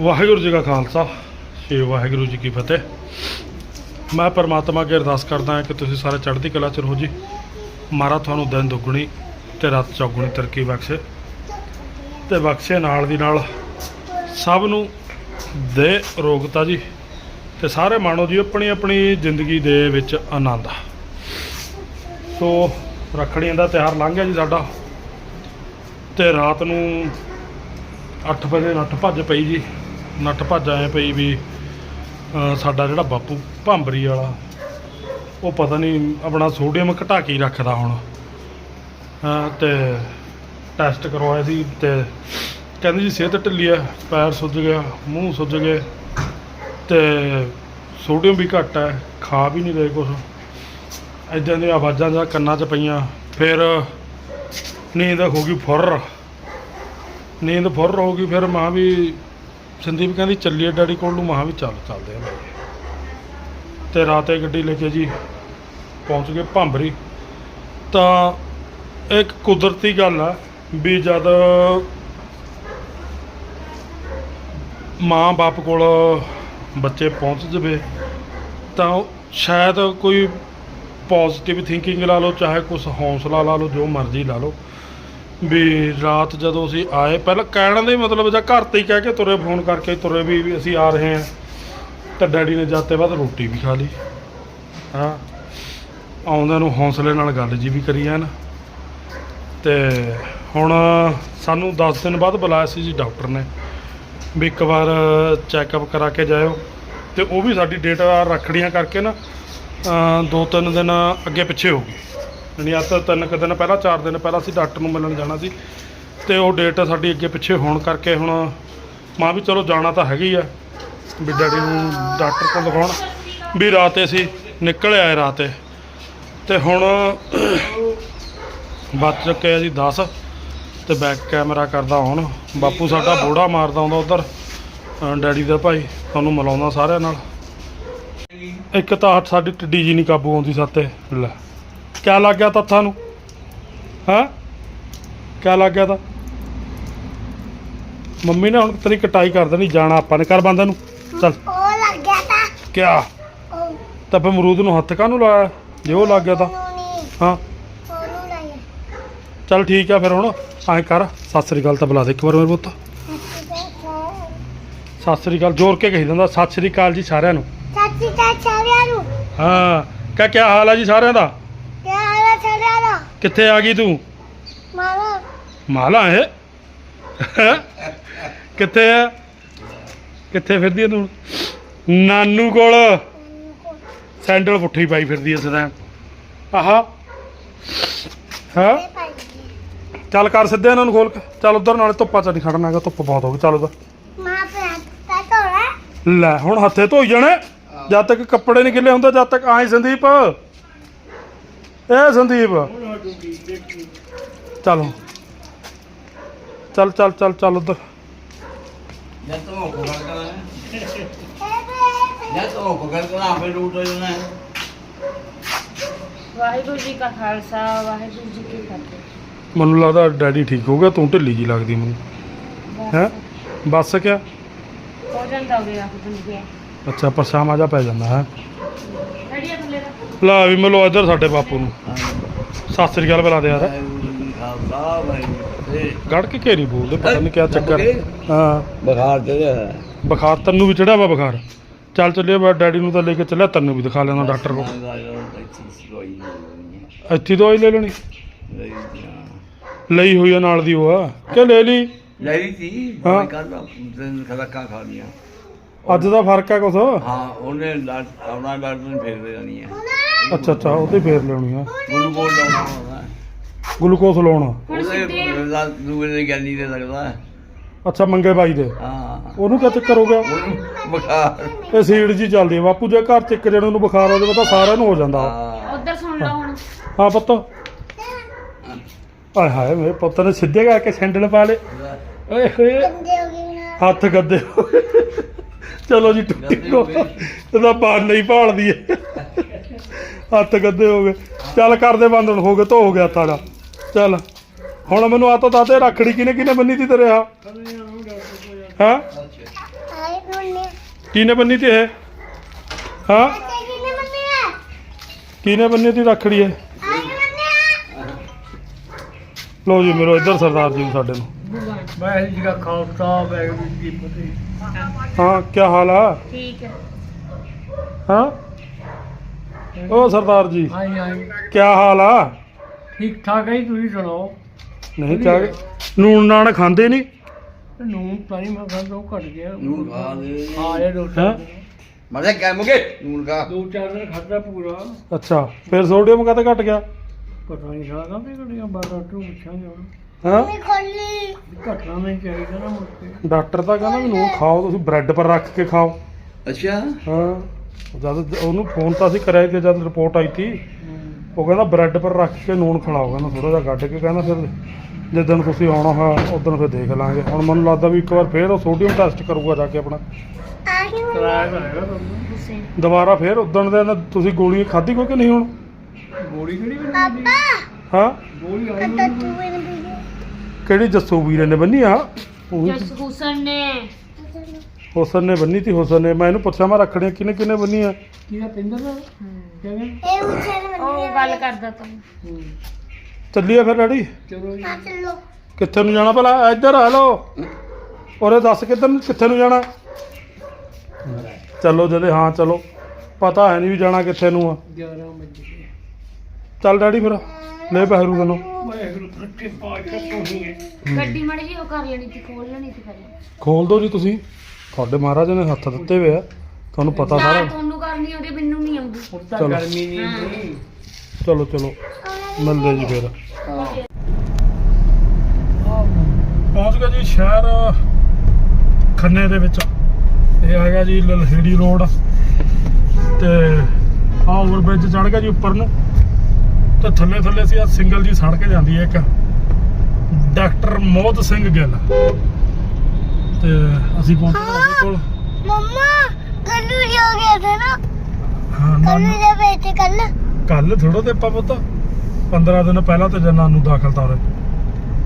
ਵਾਹਿਗੁਰੂ ਜੀ ਕਾ ਖਾਲਸਾ, ਸ੍ਰੀ ਵਾਹਿਗੁਰੂ ਜੀ ਕੀ ਫਤਿਹ। ਮੈਂ ਪਰਮਾਤਮਾ ਅੱਗੇ ਅਰਦਾਸ ਕਰਦਾ ਹਾਂ ਕਿ ਤੁਸੀਂ ਸਾਰੇ ਚੜ੍ਹਦੀ ਕਲਾ ਚ ਰਹੋ ਜੀ। ਮਾਰਾ ਤੁਹਾਨੂੰ ਦਿਨ ਦੁੱਗਣੀ ਤੇ ਰਾਤ ਚੌਗੁਣੀ ਤਰੱਕੀ ਬਖਸ਼ੇ। ਤੇ ਬਖਸ਼ੇ ਨਾਲ ਦੀ ਨਾਲ ਸਭ ਨੂੰ ਦੇ ਰੋਗਤਾ ਜੀ ਤੇ ਸਾਰੇ ਮਾਣੋ ਜੀ ਆਪਣੀ ਆਪਣੀ ਜ਼ਿੰਦਗੀ ਦੇ ਵਿੱਚ ਆਨੰਦ। ਸੋ ਰੱਖੜੀਆਂ ਦਾ ਤਿਉਹਾਰ ਲੰਘ ਗਿਆ ਜੀ ਸਾਡਾ। ਤੇ ਰਾਤ ਨੂੰ 8 ਵਜੇ ਨੱਠ ਭੱਜ ਪਈ ਜੀ। ਨੱਠ ਭੱਜ ਆਏ ਪਈ ਵੀ ਸਾਡਾ ਜਿਹੜਾ ਬਾਪੂ ਭਾਂਬਰੀ ਵਾਲਾ, ਉਹ ਪਤਾ ਨਹੀਂ ਆਪਣਾ ਸੋਡੀਅਮ ਘਟਾ ਕੇ ਹੀ ਰੱਖਦਾ ਹੁਣ। ਹਾਂ ਤੇ ਟੈਸਟ ਕਰਵਾਇਆ ਸੀ ਤੇ ਕਹਿੰਦੇ ਜੀ ਸਿਹਤ ਢਿੱਲੀ ਹੈ ਪੈਰ ਸੁੱਜ ਗਿਆ, ਮੂੰਹ ਸੁੱਜ ਗਏ, ਤੇ ਸੋਡੀਅਮ ਵੀ ਘੱਟ ਹੈ ਖਾ ਵੀ ਨਹੀਂ ਰਹੇ ਕੁਛ। ਇਦਾਂ ਦੀਆਂ ਆਵਾਜ਼ਾਂ ਜਾਂ ਕੰਨਾਂ 'ਚ ਪਈਆਂ, ਫਿਰ ਨੀਂਦ ਹੋ ਗਈ ਫੁਰ। ਨੀਂਦ ਫੁਰ ਹੋ ਗਈ, ਫਿਰ ਮਾਂ ਵੀ ਸੰਦੀਪ ਕਹਿੰਦੀ, ਚੱਲੀਏ ਡੈਡੀ ਕੋਲ ਨੂੰ। ਮਾਂ ਵੀ ਚੱਲ, ਚੱਲਦੇ ਆ। ਬਾਈ ਤੇ ਰਾਤੇ ਗੱਡੀ ਲੈ ਕੇ ਜੀ ਪਹੁੰਚ ਗਏ ਭੰਬਰੀ। ਤਾਂ ਇੱਕ ਕੁਦਰਤੀ ਗੱਲ ਆ ਵੀ ਜਦ ਮਾਂ ਬਾਪ ਕੋਲ ਬੱਚੇ ਪਹੁੰਚ ਜਵੇ, ਤਾਂ ਉਹ ਸ਼ਾਇਦ ਕੋਈ ਪੋਜ਼ਿਟਿਵ ਥਿੰਕਿੰਗ ਲਾ ਲਓ, ਚਾਹੇ ਕੁਝ ਹੌਸਲਾ ਲਾ ਲਓ, ਜੋ ਮਰਜ਼ੀ ਲਾ ਲਓ। ਵੀ ਰਾਤ ਜਦੋਂ ਅਸੀਂ ਆਏ, ਪਹਿਲਾਂ ਕਹਿਣ ਦਾ ਹੀ ਮਤਲਬ ਜਾਂ ਘਰ ਤੇ ਹੀ ਕਹਿ ਕੇ ਤੁਰੇ, ਫੋਨ ਕਰਕੇ ਤੁਰੇ ਵੀ ਵੀ ਅਸੀਂ ਆ ਰਹੇ ਹਾਂ। ਤਾਂ ਡੈਡੀ ਨੇ ਜਾਤੇ ਬਾਅਦ ਰੋਟੀ ਵੀ ਖਾ ਲਈ। ਹਾਂ। ਆਉਂਦਿਆਂ ਨੂੰ ਹੌਸਲੇ ਨਾਲ ਗੱਲ ਜੀ ਵੀ ਕਰੀ ਐਨ ਤੇ ਹੁਣ ਸਾਨੂੰ 10 ਦਿਨ ਬਾਅਦ ਬੁਲਾਇਆ ਸੀ ਜੀ ਡਾਕਟਰ ਨੇ। ਵੀ ਇੱਕ ਵਾਰ ਚੈੱਕਅਪ ਕਰਾ ਕੇ ਜਾਇਓ। ਤੇ ਉਹ ਵੀ ਸਾਡੀ ਡੇਟ ਰੱਖੜੀਆਂ ਕਰਕੇ ਨਾ ਦੋ ਤਿੰਨ ਦਿਨ ਅੱਗੇ ਪਿੱਛੇ ਹੋ ਗਈ ਯਾਨੀ ਤਿੰਨ ਕੁ ਦਿਨ ਪਹਿਲਾਂ, ਚਾਰ ਦਿਨ ਪਹਿਲਾਂ ਅਸੀਂ ਡਾਕਟਰ ਨੂੰ ਮਿਲਣ ਜਾਣਾ ਸੀ ਤੇ ਉਹ ਡੇਟ ਸਾਡੀ ਅੱਗੇ ਪਿੱਛੇ ਹੋਣ ਕਰਕੇ ਹੁਣ ਮਾਂ ਵੀ ਚਲੋ ਜਾਣਾ ਤਾਂ ਹੈਗੀ ਆ, ਵੀ ਡੈਡੀ ਨੂੰ ਡਾਕਟਰ ਕੋਲ ਦਿਖਾਉਣ, ਵੀ ਰਾਤੇ ਅਸੀਂ ਨਿਕਲ ਆਏ ਰਾਤੇ ਤੇ। ਹੁਣ ਬਚ ਚੁੱਕੇ ਆ ਜੀ 10 ਤੇ ਬੈਕ ਕੈਮਰਾ ਕਰਦਾ ਹੁਣ, ਬਾਪੂ ਸਾਡਾ ਬੋੜਾ ਮਾਰਦਾ ਆਉਂਦਾ ਉਧਰ ਡੈਡੀ ਦਾ ਭਾਈ, ਤੁਹਾਨੂੰ ਮਿਲਾਉਂਦਾ ਸਾਰਿਆਂ ਨਾਲ। ਇੱਕ ਤਾਂ ਸਾਡੀ ਟੱਡੀ ਜੀ ਨਹੀਂ ਕਾਬੂ ਆਉਂਦੀ ਸਾਤੇ ਲੈ। ਕਿਆ ਲੱਗ ਗਿਆ ਤੱਥਾਂ ਨੂੰ? ਹਾਂ? ਕਿਆ ਲੱਗ ਗਿਆ ਤਾਂ? ਮੰਮੀ ਨੇ ਹੁਣ ਤੇਰੀ ਕਟਾਈ ਕਰ ਦੇਣੀ ਜਾਣਾ ਆਪਾਂ ਨੇ ਕਰ ਬੰਦਾ ਨੂੰ। ਚੱਲ। ਉਹ ਲੱਗ ਗਿਆ ਤਾਂ। ਕਿਆ? ਉਹ। ਤਾਂ ਫੇ ਅਮਰੂਦ ਨੂੰ ਹੱਥ ਕਾਹਨੂੰ ਲਾਇਆ? ਜੇ ਉਹ ਲੱਗ ਗਿਆ ਤਾਂ। ਨਹੀਂ ਹਾਂ। ਉਹਨੂੰ ਲਾਇਆ। ਚੱਲ ਠੀਕ ਆ ਫਿਰ ਹੁਣ ਐਂ ਕਰ। ਸਤਿ ਸ੍ਰੀ ਅਕਾਲ ਤਾਂ ਬੁਲਾ ਦੇ ਇੱਕ ਵਾਰ ਮੇਰੇ ਪੁੱਤ। ਸਤਿ ਸ੍ਰੀ ਅਕਾਲ ਜ਼ੋਰ ਕੇ ਕਹੀ ਦਿੰਦਾ ਸਤਿ ਸ੍ਰੀ ਅਕਾਲ ਜੀ ਸਾਰਿਆਂ ਨੂੰ। ਚਾਚੀ ਛਾੜਿਆ ਨੂੰ। ਹਾਂ। ਕਹ ਕਿਆ ਹਾਲ ਆ ਜੀ ਸਾਰਿਆਂ ਦਾ? ਕਿੱਥੇ ਆ ਗਈ ਤੂੰ? ਮਾਮਾ ਮਾਲਾ ਹੈ? ਕਿੱਥੇ ਆ? ਕਿੱਥੇ ਫਿਰਦੀ ਆ ਤੂੰ? ਨਾਨੂ ਕੋਲ। ਸੈਂਡਲ ਪੁੱਠੀ ਪਾਈ ਫਿਰਦੀ ਐ ਸਦਾ ਆਹਾ। ਹਾਂ? ਚੱਲ ਕਰ ਸਿੱਧੇ ਇਹਨਾਂ ਨੂੰ ਖੋਲ ਕੇ। ਚੱਲ ਉਧਰ ਨਾਲੇ ਧੁੱਪਾਂ ਚ ਨਹੀਂ ਖੜਨਾ ਹੈਗਾ ਧੁੱਪ ਬਹੁਤ ਹੋ ਗਈ। ਚੱਲ ਉਧਰ। ਲੈ ਹੁਣ ਹੱਥੇ ਧੋਈ ਜਾਣੇ। ਜਦ ਤੱਕ ਕੱਪੜੇ ਨਹੀਂ ਗਿੱਲੇ ਹੁੰਦੇ ਜਦ ਤੱਕ ਆਏ ਸੰਦੀਪ। ਇਹ ਸੰਦੀਪ। ਚੱਲ। ਚੱਲ ਚੱਲ ਚੱਲ ਚੱਲ ਉਧਰ। ਜਾਂ ਤਾਂ ਉਹ ਪਕੜ ਕਰ ਇਹ ਬੇ ਜਾਂ ਤਾਂ ਉਹ ਪਕੜ ਕਰ ਆਪੇ ਰੂਟ ਹੋ ਜਾਣਾ ਹੈ। ਵਾਹਿਗੁਰੂ ਜੀ ਕਾ ਖਾਲਸਾ ਵਾਹਿਗੁਰੂ ਜੀ ਕੀ ਫਤਿਹ। ਮੈਨੂੰ ਲੱਗਦਾ ਡੈਡੀ ਠੀਕ ਹੋ ਗਿਆ ਤੂੰ ਢਿੱਲੀ ਜੀ ਲੱਗਦੀ ਮੈਨੂੰ। ਹੈ? ਬਸ ਕਿਆ? ਹੋ ਜਾਂਦਾ ਹੋਵੇ ਆਖ ਦਿੰਦੇ ਆ ਅੱਛਾ ਪਰਛਾਵਾਂ ਜਾ ਪੈ ਜਾਂਦਾ ਹੈ। ਲੈ ਵੀ ਮਿਲੋ ਇੱਧਰ ਸਾਡੇ ਬਾਪੂ ਨੂੰ। ਸਤਿ ਸ੍ਰੀ ਅਕਾਲ ਬੁਲਾ ਦੇ ਯਾਰ। ਖਾਲਸਾ ਵਾਹਿਗੁਰੂ ਗੜ ਕੇ ਘੇਰੀ ਬੋਲਦੇ ਪਤਾ ਨਹੀਂ ਕਿਆ ਚੱਕਰ। ਹਾਂ। ਬਖਾਰ ਚੜਿਆ ਹੈ ਬੁਖਾਰ ਤੈਨੂੰ ਵੀ ਚੜਿਆ ਵਾ ਬੁਖਾਰ। ਚੱਲ ਚੱਲੀਏ ਮੈਂ ਡੈਡੀ ਨੂੰ ਤਾਂ ਲੈ ਕੇ ਚੱਲਿਆ ਤੈਨੂੰ ਵੀ ਦਿਖਾ ਲੈਣਾ ਡਾਕਟਰ ਕੋਲ। ਇੱਥੇ ਦਵਾਈ ਲੈ ਲੈਣੀ ਲਈ ਹੋਈ ਆ ਨਾਲ ਦੀ ਉਹ ਆ। ਕਿ ਲੈ ਲਈ? ਲੈ ਲਈ ਸੀ ਹਾਂ। ਮੈਂ ਕੱਲ ਦਿਨ ਖਲਕਾ ਖਾ ਲਿਆ ਅੱਜ ਦਾ ਫ਼ਰਕ ਆ ਕੁਛ? ਹਾਂ ਉਹਨੇ ਆਉਣਾ ਲੱਟ ਨੂੰ ਫੇਰ ਜਾਣੀ ਹੈ ਅੱਛਾ ਅੱਛਾ ਉਹਦੇ ਫੇਰ ਲਿਆਉਣੀ ਆ। ਗੁਰੂ ਕੋਲ ਲਾਉਣਾ ਗਲੂਕੋਸ ਲਾਉਣਾ। ਉਹਦੇ ਦੂਏ ਦੇ ਅੱਛਾ ਮੰਗੇ ਬਾਈ ਦੇ। ਹਾਂ। ਉਹਨੂੰ ਕਿਆ ਚੱਕਰ ਹੋ ਗਿਆ? ਉਹਨੂੰ ਬਖਾਰ। ਇਹ ਸੀੜ ਜੀ ਚੱਲਦੀ ਆ। ਬਾਪੂ ਜੇ ਘਰ ਚ ਇੱਕ ਜਣੇ ਨੂੰ ਬੁਖਾਰ ਹੋ ਜਾਵੇ ਤਾਂ ਸਾਰਿਆਂ ਨੂੰ ਹੋ ਜਾਂਦਾ। ਹਾਂ। ਉਧਰ ਸੁਣ ਲਓ ਹੁਣ। ਹਾਂ ਪੁੱਤ। ਆਏ ਹਾਏ ਮੇਰੇ ਪੁੱਤ ਨੇ ਸਿੱਧੇ ਕਰਕੇ ਸੈਂਡਲ ਪਾ ਲੇ ਓਏ ਹੋਏ। ਹੱਥ ਗੱਦੇ ਹੋ ਗਏ। ਚਲੋ ਜੀ ਟੁੱਟੀ ਗੱਦੇ ਹੋ ਗਏ। ਇਹਦਾ ਪਾਣ ਨਹੀਂ ਭਾਲਦੀ। ਏ ਹੱਥ ਗੱਦੇ ਹੋ ਗਏ। ਚੱਲ ਕਰਦੇ ਬੰਦ ਹੁਣ। ਹੋ ਗਏ ਧੋ ਹੋ ਗਿਆ ਹੱਥਾਂ ਦਾ ਚੱਲ। ਹੁਣ ਮੈਨੂੰ ਆ ਤਾਂ ਦੱਸ ਦੇ ਰੱਖੜੀ ਕਿਨੇ ਕਿਨੇ ਬੰਨੀ ਤੀ ਤੇਰੇ ਆ ਹਾਂ? ਆਏ ਕਿਹਨੇ ਬੰਨੀ ਤੀ ਹਾਂ? ਅੱਛਾ ਕਿਨੇ ਬੰਨੀ ਤੀ ਰੱਖੜੀ ਮੁੰਨੇ ਲੋ ਜੀ ਮੇਰੋ ਇੱਧਰ ਸਰਦਾਰ ਜੀ ਸਾਡੇ ਨੂੰ। ਵਾਹਿਗੁਰੂ ਜੀ ਕਾ ਖਾਲਸਾ ਵਾਹਿਗੁਰੂ ਜੀ ਕੀ ਫਤਿਹ ਹਾਂ ਕੀ ਹਾਲ ਆ? ਠੀਕ ਹੈ। ਹਾਂ? ਉਹ ਸਰਦਾਰ ਜੀ ਹਾਂਜੀ ਹਾਂਜੀ। ਕੀ ਹਾਲ ਆ? ਠੀਕ ਠਾਕ ਹੈ ਜੀ, ਤੁਸੀਂ ਸੁਣਾਓ? ਨਹੀਂ ਨੂਣ ਨਾਨ ਖਾਂਦੇ ਨਹੀਂ? ਤੇ ਨੂਨ ਤਾਂ ਨਹੀਂ ਮੈਂ ਖਾਂਦਾ ਉਹ ਘਟ ਗਿਆ। ਨੂਨ ਖਾ ਦੇ। ਆ ਇਹ ਦੋ ਹੈਂ? ਚਾਰ ਦਿਨ। ਮਜ਼ਾ ਕਹਿ ਮੁਗੇ ਨੂਨ ਖਾ। ਦੋ ਚਾਰ ਦਿਨ ਖਾਦਾ ਪੂਰਾ। ਅੱਛਾ ਫਿਰ ਸੋਡੀਅਮ ਕਾਤੇ ਘਟ ਗਿਆ? ਪਤਾ ਨਹੀਂ ਸਾਲਾ ਕਾਹਦੇ ਘਟੀਆਂ ਬਾਰ ਡਾਕਟਰ ਨੂੰ ਪੁੱਛਾਂਗੇ ਹੁਣ। ਹਾਂ? ਮੈਂ ਖੋਲੀ। ਘਟਣਾ ਨਹੀਂ ਚਾਹੀਦਾ ਨਾ ਮੁੜ ਕੇ। ਡਾਕਟਰ ਤਾਂ ਕਹਿੰਦਾ ਵੀ ਨੂਣ ਖਾਓ ਤੁਸੀਂ ਬ੍ਰੈਡ ਪਰ ਰੱਖ ਕੇ ਖਾਓ। ਅੱਛਾ। ਹਾਂ? ਜਦ ਉਹਨੂੰ ਫੋਨ ਤਾਂ ਅਸੀਂ ਕਰਿਆ ਕਿ ਜਦ ਰਿਪੋਰਟ ਆਈ ਤੀ। ਉਹ ਕਹਿੰਦਾ ਬ੍ਰੈਡ ਪਰ ਰੱਖ ਕੇ ਨੂਣ ਖਿਲਾਓ ਕਹਿੰਦਾ ਥੋੜਾ ਜਿਹਾ ਕੱਢ ਕੇ ਕਹਿੰਦਾ ਫਿਰ ਜਿੱਦਣ ਤੁਸੀਂ ਆਉਣਾ ਹੋਇਆ ਉਦੋਂ ਫਿਰ ਦੇਖ ਲਾਂਗੇ। ਹੁਣ ਮੈਨੂੰ ਲੱਗਦਾ ਵੀ ਇੱਕ ਵਾਰ ਫੇਰ ਉਹ ਸੋਡੀਅਮ ਟੈਸਟ ਕਰੂਗਾ ਜਾ ਕੇ ਆਪਣਾ। ਤੁਹਾਨੂੰ ਦੁਬਾਰਾ ਫੇਰ ਉਦਣ ਦੇ ਨਾ ਤੁਸੀਂ ਗੋਲੀ ਖਾਧੀ ਕੋਈ ਕਿ ਨਹੀਂ ਹੁਣ? ਗੋਲੀ ਕਿਹੜੀ ਵੀ ਪਾਪਾ! ਹਾਂ? ਗੋਲੀ ਆਈ ਦੇ ਕਿਹੜੀ ਜੱਸੂ ਵੀਰੇ ਨੇ ਬੰਨੀ ਆ? ਉਹ ਜਸ ਹੁਸਨ ਨੇ। ਹੁਸਨ ਨੇ ਬੰਨੀ ਤੀ ਹੁਸਨ ਨੇ। ਮੈਂ ਇਹਨੂੰ ਪੁੱਛਿਆ ਮੈਂ ਰੱਖੜੀਆਂ ਕਿਨੇ ਕਿਨੇ ਬੰਨੀਆਂ? ਕਿਹਦਾ ਪਿੰਦਰ ਦਾ? ਕਿਵੇਂ ਇਹ ਉੱਚੇ ਨੇ ਉਹ ਗੱਲ ਕਰਦਾ ਤੂੰ। ਚੱਲੀਏ ਫਿਰ ਡੈਡੀ। ਚਲੋ ਜੀ। ਆ ਚਲੋ। ਕਿੱਥੇ ਨੂੰ ਜਾਣਾ ਭਲਾ? ਇੱਧਰ ਹੈਲੋ ਉਰੇ ਦੱਸ ਕਿੱਧਰ ਨੂੰ ਕਿੱਥੇ ਨੂੰ ਜਾਣਾ? ਚਲੋ ਜਦੇ ਹਾਂ ਚਲੋ। ਪਤਾ ਹੈ ਨਹੀਂ ਵੀ ਜਾਣਾ ਕਿੱਥੇ ਨੂੰ ਆ। 11 ਵਜੇ ਚੱਲ ਡੈਡੀ ਫਿਰ। ਲੈ ਬਹਿਰੂ ਤੈਨੂੰ। ਵਾਹਿਗੁਰੂ ਹੈ। ਗੱਡੀ ਮੜੀ ਜੀ ਉਹ ਕਰ ਲੈਣੀ ਸੀ ਖੋਲ ਲੈਣੀ ਸੀ ਪਹਿਲਾਂ। ਖੋਲ ਦੋ ਜੀ ਤੁਸੀਂ। ਤੁਹਾਡੇ ਮਹਾਰਾਜ ਨੇ ਹੱਥ ਦਿੱਤੇ ਹੋਏ ਆ। ਤੁਹਾਨੂੰ ਪਤਾ ਨਾ ਸਾਰਾ। ਤੁਹਾਨੂੰ ਕਰਨੀ ਆਉਂਦੀ ਮੈਨੂੰ ਨਹੀਂ ਆਉਂਦੀ। ਉੱਤਾ ਚਲੋ। ਗਰਮੀ ਨਹੀਂ ਹੁੰਦੀ। ਚਲੋ ਚਲੋ। ਮਿਲਦੇ ਜੀ ਫਿਰ। ਪਹੁੰਚ ਗਏ ਜੀ ਸ਼ਹਿਰ ਖੰਨੇ ਦੇ ਵਿੱਚ। ਇਹ ਹੈਗਾ ਜੀ ਲਲਹੇੜੀ ਰੋਡ। ਤੇ ਆ ਓਵਰਬ੍ਰਿਜ ਚੜ ਗਿਆ ਜੀ ਉੱਪਰ ਨੂੰ। ਤੇ ਥੱਲੇ ਥੱਲੇ ਸੀ ਆ ਸਿੰਗਲ ਜੀ ਸੜਕ ਜਾਂਦੀ ਹੈ ਇੱਕ। ਡਾਕਟਰ ਮੋਹਤ ਸਿੰਘ ਗਿੱਲ। ਤੇ ਅਸੀਂ ਪਹੁੰਚ ਗਏ ਉਹਦੇ ਕੋਲ। ਮੰਮਾ ਕੱਲੂ ਜੋ ਗਏ ਥੇ ਨਾ। ਹਾਂ ਕੱਲੂ ਦੇ ਬੈਠੇ ਕੱਲ ਕੱਲ ਥੋੜਾ ਤੇ ਆਪਾਂ ਪੁੱਤ 15 ਦਿਨ ਪਹਿਲਾਂ ਤੇ ਜਨਾਂ ਨੂੰ ਦਾਖਲ ਤਾ ਉਰੇ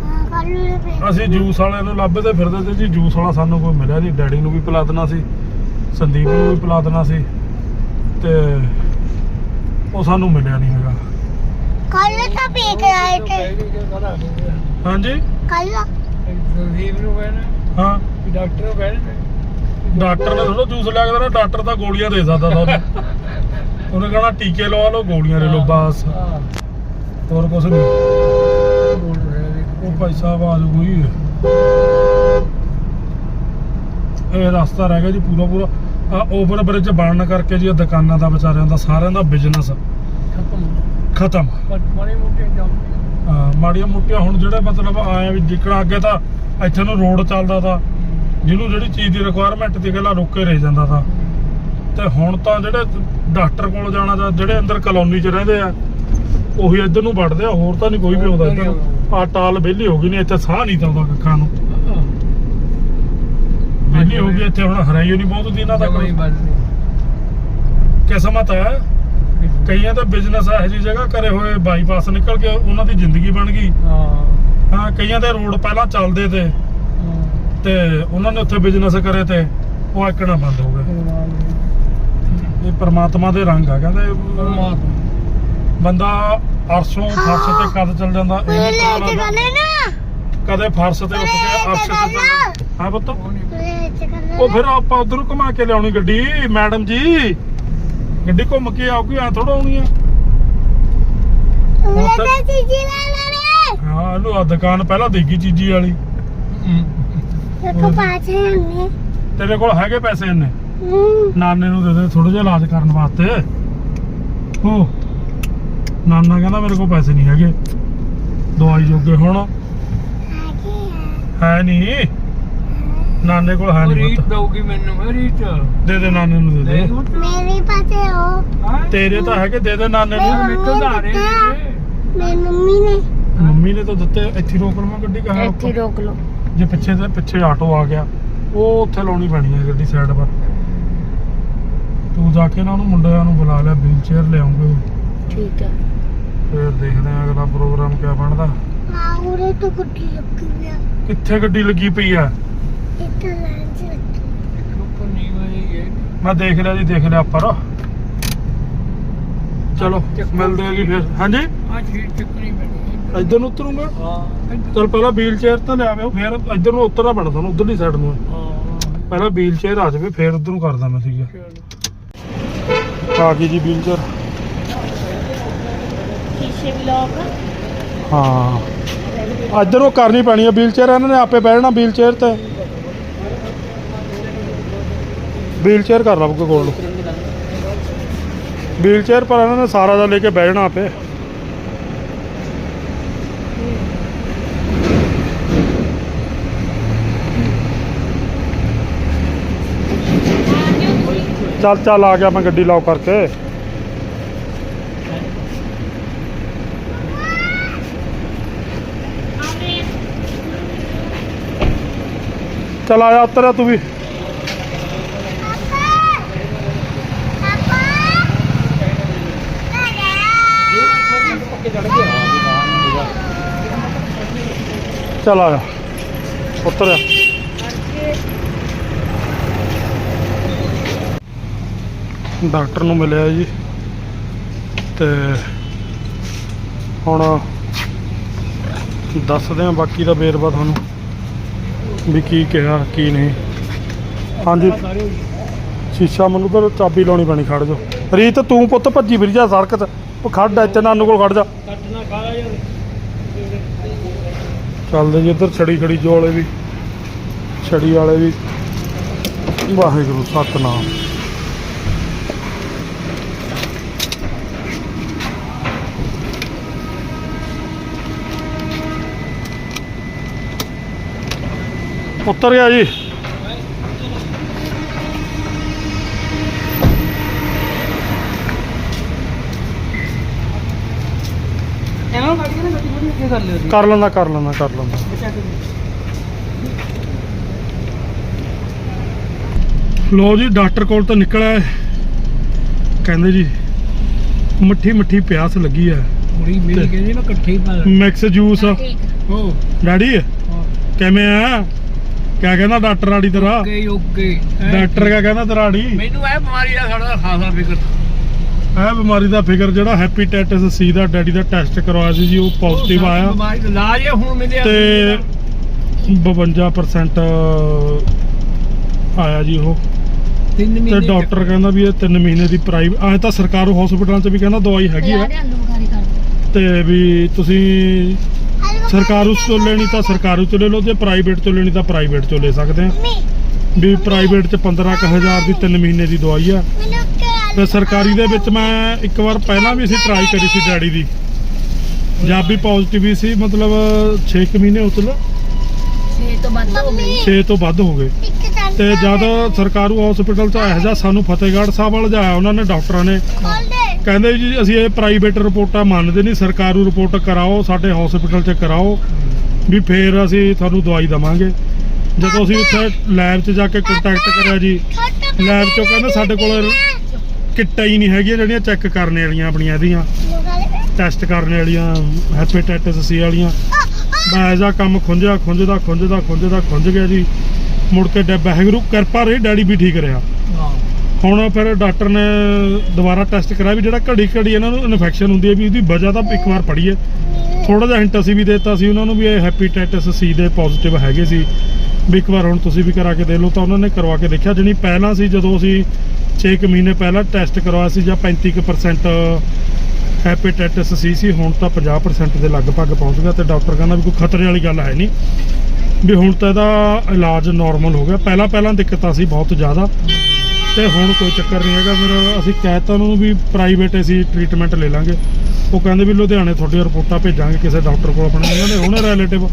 ਹਾਂ ਕੱਲੂ ਦੇ ਅਸੀਂ ਜੂਸ ਵਾਲਿਆਂ ਨੂੰ ਲੱਭਦੇ ਫਿਰਦੇ ਤੇ ਜੀ ਜੂਸ ਵਾਲਾ ਸਾਨੂੰ ਕੋਈ ਮਿਲਿਆ ਨਹੀਂ। ਡੈਡੀ ਨੂੰ ਵੀ ਪਿਲਾ ਦੇਣਾ ਸੀ ਸੰਦੀਪ ਨੂੰ ਵੀ ਪਿਲਾ ਦੇਣਾ ਸੀ। ਤੇ ਉਹ ਸਾਨੂੰ ਮਿਲਿਆ ਨਹੀਂ ਹੈਗਾ। ਕੱਲ ਤਾਂ ਪੀ ਕੇ ਆਏ ਥੇ ਹਾਂਜੀ? ਕੱਲ ਸੰਦੀਪ ਨੂੰ ਕਹਿਣਾ ਹਾਂ। ਵੀ ਡਾਕਟਰ ਨੂੰ ਕਹਿਣਾ ਡਾਕਟਰ ਨੇ ਥੋੜਾ ਜੂਸ ਲਿਆ ਕੇ ਦੇਣਾ ਡਾਕਟਰ ਤਾਂ ਗੋਲੀਆਂ ਦੇ ਸਕਦਾ ਤੁਹਾਨੂੰ ਉਹਨੇ। ਕਹਣਾ ਟੀਕੇ ਲਵਾ ਲਓ ਗੋਲੀਆਂ ਲੈ ਲਓ ਬਸ। ਹਾਂ ਹੋਰ ਕੁਝ ਨਹੀਂ। ਬੋਲ ਰਿਹਾ ਜੀ ਉਹ ਭਾਈ ਸਾਹਿਬ ਆ ਜਾਊ ਕੋਈ। ਇਹ ਰਸਤਾ ਰਹਿ ਗਿਆ ਜੀ ਪੂਰਾ ਪੂਰਾ। ਆ ਓਵਰ ਬ੍ਰਿਜ ਬਣਨ ਕਰਕੇ ਜੀ ਇਹ ਦੁਕਾਨਾਂ ਦਾ ਵਿਚਾਰਿਆਂ ਦਾ ਸਾਰਿਆਂ ਦਾ ਬਿਜ਼ਨਸ ਖਤਮ। ਖਤਮ। ਹਾਂ, ਮਾੜੀਆਂ ਮੋਟੀਆਂ ਹੁਣ ਜਿਹੜੇ ਮਤਲਬ ਆਏ ਵੀ ਜਿੱਕਣਾ ਅੱਗੇ ਤਾਂ ਇੱਥੇ ਨੂੰ ਰੋਡ ਚੱਲਦਾ ਤਾ ਜਿਹਨੂੰ ਜਿਹੜੀ ਚੀਜ਼ ਦੀ ਰਿਕੁਆਇਰਮੈਂਟ ਦੀ ਗੱਲਾਂ ਰੁੱਕ ਕੇ ਰਹਿ ਜਾਂਦਾ ਤਾ। ਤੇ ਹੁਣ ਤਾਂ ਜਿਹੜੇ ਡਾਕਟਰ ਕੋਲ ਜਾਣਾ ਜਾਂ ਜਿਹੜੇ ਅੰਦਰ ਕਲੋਨੀ 'ਚ ਰਹਿੰਦੇ ਆ ਉਹੀ ਇੱਧਰ ਨੂੰ ਵੜਦੇ ਆ ਹੋਰ ਤਾਂ ਨਹੀਂ ਕੋਈ ਵੀ ਆਉਂਦਾ ਇੱਧਰ। ਆਹ ਟਾਲ ਵਿਹਲੀ ਹੋ ਗਈ ਨਹੀਂ ਇੱਥੇ ਸਾਹ ਨਹੀਂ ਚੱਲਦਾ ਕੱਖਾਂ ਨੂੰ। ਵਿਹਲੀ ਹੋ ਗਈ ਇੱਥੇ ਹੁਣ ਹਰਾਈ ਨਹੀਂ ਪਹੁੰਚਦੀ ਇਹਨਾਂ ਤੱਕ। ਕਿਸਮਤ ਹੈ ਕਈਆਂ ਦਾ ਬਿਜ਼ਨਸ ਇਹੋ ਜਿਹੀ ਜਗ੍ਹਾ ਕਰੇ ਹੋਏ ਬਾਈਪਾਸ ਨਿਕਲ ਕੇ ਉਹਨਾਂ ਦੀ ਜ਼ਿੰਦਗੀ ਬਣ ਗਈ। ਹਾਂ। ਹਾਂ ਕਈਆਂ ਦੇ ਰੋਡ ਪਹਿਲਾਂ ਚੱਲਦੇ ਤੇ। ਤੇ ਉਹਨਾਂ ਨੇ ਉੱਥੇ ਬਿਜ਼ਨਸ ਕਰੇ ਤੇ ਉਹ ਇੱਕਣਾ ਬੰਦ ਹੋ ਗਏ। ਇਹ ਪ੍ਰਮਾਤਮਾ ਦੇ ਰੰਗ ਆ ਕਹਿੰਦੇ ਪਰਮਾਤਮਾ। ਬੰਦਾ ਅਰਸ਼ੋਂ ਫਰਸ਼ ਤੇ ਕਦ ਚੱਲ ਜਾਂਦਾ ਇਹ ਨੀ ਪਤਾ ਤੇ ਲੱਗਦਾ। ਕਦੇ ਫਰਸ਼ ਤੇ ਉੱਠ ਕੇ ਅਰਸ਼ ਤੇ ਚੱਲ ਜਾਂਦਾ ਹਾਂ ਪੁੱਤ। ਤੇ ਉਹ ਫਿਰ ਆਪਾਂ ਉਧਰੋਂ ਘੁਮਾ ਕੇ ਲਿਆਉਣੀ ਗੱਡੀ ਮੈਡਮ ਜੀ। ਗੱਡੀ ਘੁੰਮ ਕੇ ਆਉਗੀ ਆ ਥੋੜਾ ਆਉਣੀ ਆ। ਲੈ ਤੇ ਚੀਜ਼ੀ ਲੈ ਲੈ ਰੇ ਹਾਂ ਇਹਨੂੰ ਆ ਦੁਕਾਨ ਪਹਿਲਾਂ ਦੇਗੀ ਚੀਜੀ ਵਾਲੀ। ਦੇਖੋ ਪਾਛੇ ਨੇ ਤੇਰੇ ਕੋਲ ਹੈਗੇ ਪੈਸੇ ਇੰਨੇ ਨਾਨੇ ਨੂੰ ਦੇ ਦੇ ਥੋੜਾ ਜਿਹਾ ਇਲਾਜ ਕਰਨ ਵਾਸਤੇ। ਹੋ। ਨਾਨਾ ਕਹਿੰਦਾ ਮੇਰੇ ਕੋਲ ਪੈਸੇ ਨਹੀਂ ਹੈਗੇ। ਦਵਾਈ ਜੋਗੇ ਹੁਣ। ਹੈ ਨਹੀਂ। ਨਾਨੇ ਕੋਲ ਹੈ ਨਹੀਂ ਰੀਤ ਪੁੱਤ। ਦਊਗੀ ਮੈਨੂੰ ਰੀਤ? ਦੇ ਦੇ ਨਾਨੇ ਨੂੰ ਦੇ ਦੇ। ਮੇਰੇ ਪਾਸੇ ਹੋ ਤੇਰੇ ਤਾਂ ਹੈਗੇ ਦੇ ਦੇ ਨਾਨੇ ਨੂੰ। ਮੇਰੇ ਤੋਂ ਧਾਰੇ ਮੇਰੀ ਮੰਮੀ ਨੇ। ਮੰਮੀ ਨੇ ਤਾਂ ਦਿੱਤੇ ਇੱਥੇ ਰੋਕ ਲਵਾਂ ਗੱਡੀ ਕਹਾਂ ਇੱਥੇ ਰੋਕ ਲਓ। ਜੇ ਪਿੱਛੇ ਤੇ ਪਿੱਛੇ ਆਟੋ ਆ ਗਿਆ ਉਹ ਉੱਥੇ ਲਾਉਣੀ ਪੈਣੀ ਹੈ ਗੱਡੀ ਸਾਈਡ ਪਰ। ਤੂੰ ਜਾ ਕੇ ਨਾ ਉਹਨੂੰ ਮੁੰਡਿਆਂ ਨੂੰ ਬੁਲਾ ਲਿਆ ਵੀਲ ਚੇਅਰ ਲਿਆਉਂਗੇ। ਠੀਕ ਹੈ। ਫਿਰ ਦੇਖਦੇ ਆ ਅਗਲਾ ਪ੍ਰੋਗਰਾਮ ਕਿਆ ਬਣਦਾ। ਮਾਂ ਉਰੇ ਤੋਂ ਗੁੱਡੀ ਲੱਗੀ ਆ। ਕਿੱਥੇ ਗੱਡੀ ਲੱਗੀ ਪਈ ਆ ਮੈਂ ਦੇਖ ਲਿਆ ਜੀ ਦੇਖ ਲਿਆ ਉੱਪਰ ਚਲੋ ਮਿਲਦੇ ਆ ਜੀ ਫਿਰ। ਹਾਂਜੀ? ਆ ਚੀਜ਼ ਚੱਕਣੀ ਪੈਣੀ ਇੱਧਰ ਨੂੰ ਉਤਰੂੰਗਾ? ਹਾਂ। ਚਲ ਪਹਿਲਾਂ ਵੀਲ ਚੇਅਰ ਤਾਂ ਲਿਆਵੇ ਫਿਰ ਇੱਧਰ ਨੂੰ ਉਤਰਨਾ ਪੈਣਾ ਤੁਹਾਨੂੰ ਉਧਰਲੀ ਸਾਈਡ ਨੂੰ। ਹਾਂ। ਪਹਿਲਾਂ ਵੀਲ ਚੇਅਰ ਆ ਜਾਵੇ ਫਿਰ ਉਧਰ ਨੂੰ ਕਰਦਾ ਮੈਂ ਸੀਗਾ। ਚਲੋ। ਆ ਗਈ ਜੀ ਵੀਲ ਚੇਅਰ ਸ਼ੀਸ਼ੇ ਵੀ ਲੋਕ ਹਾਂ। ਇੱਧਰ ਨੂੰ ਕਰਨੀ ਪੈਣੀ ਆ ਵੀਲ ਚੇਅਰ ਇਹਨਾਂ ਨੇ ਆਪੇ ਬਹਿਣਾ ਵੀਲ ਚੇਅਰ ਤੇ। ਵੀਲ ਚੇਅਰ ਕਰ ਲਵਾਂਗੇ ਕੋਲ ਨੂੰ। ਵੀਲ ਚੇਅਰ ਪਰ ਇਹਨਾਂ ਨੇ ਸਾਰਾ ਦਾ ਲੈ ਕੇ ਬਹਿ ਜਾਣਾ ਆਪੇ। ਚੱਲ ਚੱਲ ਆ ਗਿਆ ਮੈਂ ਗੱਡੀ ਲਾਓ ਕਰਕੇ। ਚੱਲ ਆਇਆ ਉੱਤਰ ਤੂੰ ਵੀ। ਚੱਲ ਆਇਆ ਉੱਤਰ ਡਾਕਟਰ ਨੂੰ ਮਿਲਿਆ ਜੀ। ਤੇ ਹੁਣ ਦੱਸਦੇ ਆ ਬਾਕੀ ਦਾ ਵੇਰਵਾ ਤੁਹਾਨੂੰ ਵੀ ਕੀ ਕਿਹਾ, ਕੀ ਨਹੀਂ। ਹਾਂਜੀ। ਸ਼ੀਸ਼ਾ ਮੈਨੂੰ ਤਾਂ ਚਾਬੀ ਲਾਉਣੀ ਪੈਣੀ, ਖੜ ਜਾ ਰੀਤ, ਤੂੰ ਪੁੱਤ ਭੱਜੀ ਫਿਰ ਜਾ ਸੜਕ ਤੇ। ਉਹ ਖੜ, ਇੱਥੇ ਨਾਨੂ ਕੋਲ ਖੜ ਜਾ। ਕੱਟਣਾ ਖਾਲਾ ਯਾਰ ਚੱਲਦੇ ਜੀ ਇੱਧਰ ਛੜੀ ਛੜੀ ਜੋ ਵਾਲੇ ਵੀ, ਛੜੀ ਵਾਲੇ ਵੀ। ਵਾਹਿਗੁਰੂ, ਸਤਨਾਮ। ਉੱਤਰ ਗਿਆ ਜੀ। ਇਹਨਾਂ ਕੱਢ ਕੇ ਨਾ ਕਰ ਲਿਓ ਜੀ। ਕਰ ਲੈਂਦਾ ਕਰ ਲੈਂਦਾ ਕਰ ਲੈਂਦਾ। ਲੋ ਜੀ ਡਾਕਟਰ ਕੋਲ ਤਾਂ ਨਿਕਲਿਆ। ਕਹਿੰਦੇ ਜੀ ਮੱਠੀ ਮੱਠੀ ਪਿਆਸ ਲੱਗੀ ਹੈ। ਕੁੜੀ ਮੇਰੀ ਕਹਿੰਦੀ ਮੈਂ ਇਕੱਠੇ ਹੀ ਪਾ ਲੈ ਮਿਕਸ ਜੂਸ। ਠੀਕ। ਹੋ ਡੈਡੀ ਕਿਵੇਂ ਆ? ਕਿਆ ਕਹਿੰਦਾ ਡਾਕਟਰ ਆੜੀ ਤੇਰਾ? Okay okay. ਡਾਕਟਰ ਕਿਆ ਕਹਿੰਦਾ ਤੇਰਾ ਆੜੀ? ਮੈਨੂੰ ਇਹ ਬਿਮਾਰੀ ਦਾ ਸਾਡਾ ਖਾਸਾ ਫਿਕਰ। ਇਹ ਬਿਮਾਰੀ ਦਾ ਫਿਕਰ ਜਿਹੜਾ ਹੈਪੇਟਾਈਟਸ ਸੀ ਦਾ ਡੈਡੀ ਦਾ ਟੈਸਟ ਕਰਵਾਇਆ ਸੀ ਜੀ ਉਹ ਪੋਜ਼ਿਟਿਵ ਆਇਆ। ਬਿਮਾਰੀ ਦਾ ਇਲਾਜ ਇਹ ਹੁਣ ਮਿਲਿਆ। ਤੇ 52% ਆਇਆ ਜੀ ਉਹ। ਤਿੰਨ ਤੇ ਮਹੀਨੇ ਡਾਕਟਰ ਕਹਿੰਦਾ ਵੀ ਇਹ 3 ਮਹੀਨੇ ਦੀ ਪ੍ਰਾਈਵੇਟ ਐ ਤਾਂ ਸਰਕਾਰੀ ਹਸਪੀਟਲਾਂ 'ਚ ਵੀ ਕਹਿੰਦਾ ਦਵਾਈ ਹੈਗੀ ਆ। ਤੇ ਵੀ ਤੁਸੀਂ ਸਰਕਾਰੀ ਤੋਂ ਲੈਣੀ ਤਾਂ ਸਰਕਾਰੀ ਤੋਂ ਲੈ ਲਓ ਜੇ ਪ੍ਰਾਈਵੇਟ ਤੋਂ ਲੈਣੀ ਤਾਂ ਪ੍ਰਾਈਵੇਟ ਤੋਂ ਲੈ ਸਕਦੇ ਆ। ਵੀ ਪ੍ਰਾਈਵੇਟ 'ਚ 15000 ਦੀ 3 ਮਹੀਨੇ ਦੀ ਦਵਾਈ ਆ। ਤੇ ਸਰਕਾਰੀ ਦੇ ਵਿੱਚ ਮੈਂ ਇੱਕ ਵਾਰ ਪਹਿਲਾਂ ਵੀ ਅਸੀਂ ਟਰਾਈ ਕਰੀ ਸੀ ਡੈਡੀ ਦੀ। ਵੀ ਪੋਜ਼ਿਟਿਵ ਹੀ ਸੀ ਮਤਲਬ 6 ਮਹੀਨੇ ਉਤਲ 6 ਤੋਂ ਵੱਧ ਹੋ ਗਈ 6 ਤੋਂ ਵੱਧ ਹੋ ਗਏ। ਤੇ ਜਦ ਸਰਕਾਰੂ ਹਸਪੀਟਲ 'ਚ ਇਹੋ ਜਿਹਾ ਸਾਨੂੰ ਫਤਿਹਗੜ੍ਹ ਸਾਹਿਬ ਵੱਲ ਜਾਇਆ ਉਹਨਾਂ ਨੇ ਡਾਕਟਰਾਂ ਨੇ ਕਹਿੰਦੇ ਜੀ ਅਸੀਂ ਇਹ ਪ੍ਰਾਈਵੇਟ ਰਿਪੋਰਟਾਂ ਮੰਨਦੇ ਨਹੀਂ ਸਰਕਾਰੂ ਰਿਪੋਰਟ ਕਰਾਓ ਸਾਡੇ ਹਸਪੀਟਲ 'ਚ ਕਰਾਓ ਵੀ ਫੇਰ ਅਸੀਂ ਤੁਹਾਨੂੰ ਦਵਾਈ ਦਵਾਂਗੇ। ਜਦੋਂ ਅਸੀਂ ਉੱਥੇ ਲੈਬ 'ਚ ਜਾ ਕੇ ਕੰਟੈਕਟ ਕਰਿਆ ਜੀ ਲੈਬ 'ਚੋਂ ਕਹਿੰਦੇ ਸਾਡੇ ਕੋਲ ਕਿੱਟਾਂ ਹੀ ਨਹੀਂ ਹੈਗੀਆਂ ਜਿਹੜੀਆਂ ਚੈੱਕ ਕਰਨ ਵਾਲੀਆਂ ਆਪਣੀਆਂ ਇਹਦੀਆਂ। ਟੈਸਟ ਕਰਨ ਵਾਲੀਆਂ ਹੈਪੇਟਾਈਟਸ ਸੀ ਵਾਲੀਆਂ। ਮੈਂ ਜਾ ਕੰਮ ਖੁੰਝਿਆ ਖੁੰਝਦਾ ਖੁੰਝਦਾ ਖੁੰਝਦਾ ਖੁੰਝ ਗਿਆ ਜੀ। ਮੁੜ ਕੇ ਵਾਹਿਗੁਰੂ ਕਿਰਪਾ ਰਹੀ ਡੈਡੀ ਵੀ ਠੀਕ ਰਿਹਾ। ਹੁਣ ਫਿਰ ਡਾਕਟਰ ਨੇ ਦੁਬਾਰਾ ਟੈਸਟ ਕਰਾਇਆ ਵੀ ਜਿਹੜਾ ਘੜੀ ਘੜੀ ਇਹਨਾਂ ਨੂੰ ਇਨਫੈਕਸ਼ਨ ਹੁੰਦੀ ਹੈ ਵੀ ਉਹਦੀ ਵਜ੍ਹਾ ਤਾਂ ਇੱਕ ਵਾਰ ਪੜੀਏ ਥੋੜਾ ਜਿਹਾ ਹਿੰਟ ਅਸੀਂ ਵੀ ਦਿੱਤਾ ਸੀ ਉਹਨਾਂ ਨੂੰ ਵੀ ਇਹ ਹੈਪੇਟਾਈਟਸ ਸੀ ਦੇ ਪੋਜ਼ਿਟਿਵ ਹੈਗੇ ਸੀ। ਵੀ ਇੱਕ ਵਾਰ ਹੁਣ ਤੁਸੀਂ ਵੀ ਕਰਾ ਕੇ ਦੇ ਲਓ ਤਾਂ ਉਹਨਾਂ ਨੇ ਕਰਵਾ ਕੇ ਦੇਖਿਆ। ਜਣੀ ਪਹਿਲਾਂ ਸੀ ਜਦੋਂ ਅਸੀਂ 6 ਕੁ ਮਹੀਨੇ ਪਹਿਲਾਂ ਟੈਸਟ ਕਰਵਾਇਆ ਸੀ ਜਾਂ 35% ਹੈਪੇਟਾਈਟਸ ਸੀ ਸੀ, ਹੁਣ ਤਾਂ 50% ਦੇ ਲਗਭਗ ਪਹੁੰਚ ਗਿਆ ਤੇ ਡਾਕਟਰ ਕਹਿੰਦਾ ਵੀ ਕੋਈ ਖਤਰੇ ਵਾਲੀ ਗੱਲ ਹੈ ਨਹੀਂ। ਵੀ ਹੁਣ ਤਾਂ ਇਹਦਾ ਇਲਾਜ ਨਾਰਮਲ ਹੋ ਗਿਆ। ਪਹਿਲਾਂ ਪਹਿਲਾਂ ਦਿੱਕਤਾਂ ਸੀ ਬਹੁਤ ਜ਼ਿਆਦਾ ਤੇ ਹੁਣ ਕੋਈ ਚੱਕਰ ਨਹੀਂ ਹੈਗਾ। ਫਿਰ ਅਸੀਂ ਕਹਿਤਾ ਉਹਨੂੰ ਵੀ ਪ੍ਰਾਈਵੇਟ ਅਸੀਂ ਟ੍ਰੀਟਮੈਂਟ ਲੈ ਲਾਂਗੇ। ਉਹ ਕਹਿੰਦੇ ਵੀ ਲੁਧਿਆਣੇ ਤੁਹਾਡੀਆਂ ਰਿਪੋਰਟਾਂ ਭੇਜਾਂਗੇ, ਕਿਸੇ ਡਾਕਟਰ ਕੋਲ ਆਪਣੇ। ਉਹਨਾਂ ਦੇ ਹੁਣੇ ਰਿਲੇਟਿਵ